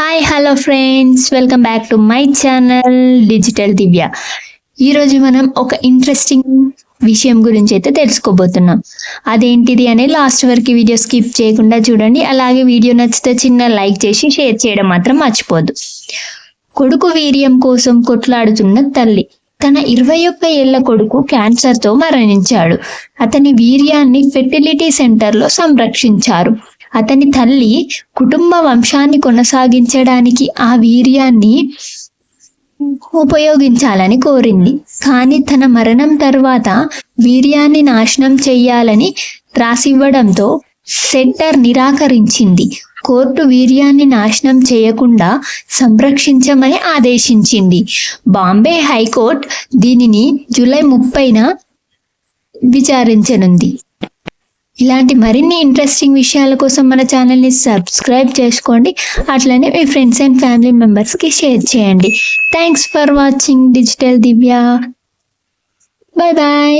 Hi hello friends welcome back to my channel digital Divya ఈరోజు మనం ఒక interesting విషయం గురించి అయితే తెలుసుకోబోతున్నాం. అదేంటిది అనే లాస్ట్ వరకు వీడియో స్కిప్ చేయకుండా చూడండి. అలాగే వీడియో నచ్చితే చిన్న లైక్ చేసి షేర్ చేయడం మాత్రం మర్చిపోదు కొడుకు వీర్యం కోసం కొట్లాడుతున్న తల్లి తన ఇరవై ఒక్క ఏళ్ళ కొడుకు క్యాన్సర్తో మరణించాడు. అతని వీర్యాన్ని ఫెర్టిలిటీ సెంటర్లో సంరక్షించారు. అతని తల్లి కుటుంబ వంశాన్ని కొనసాగించడానికి ఆ వీర్యాన్ని ఉపయోగించాలని కోరింది. కానీ తన మరణం తర్వాత వీర్యాన్ని నాశనం చెయ్యాలని రాసివ్వడంతో సెంటర్ నిరాకరించింది. కోర్టు వీర్యాన్ని నాశనం చేయకుండా సంరక్షించమని ఆదేశించింది. బాంబే హైకోర్టు దీనిని జూలై ముప్పైన విచారించనుంది. ఇలాంటి మరిన్ని ఇంట్రెస్టింగ్ విషయాల కోసం మన ఛానల్ని సబ్స్క్రైబ్ చేసుకోండి. అట్లనే మీ ఫ్రెండ్స్ అండ్ ఫ్యామిలీ మెంబర్స్కి షేర్ చేయండి. Thanks for watching digital Divya bye bye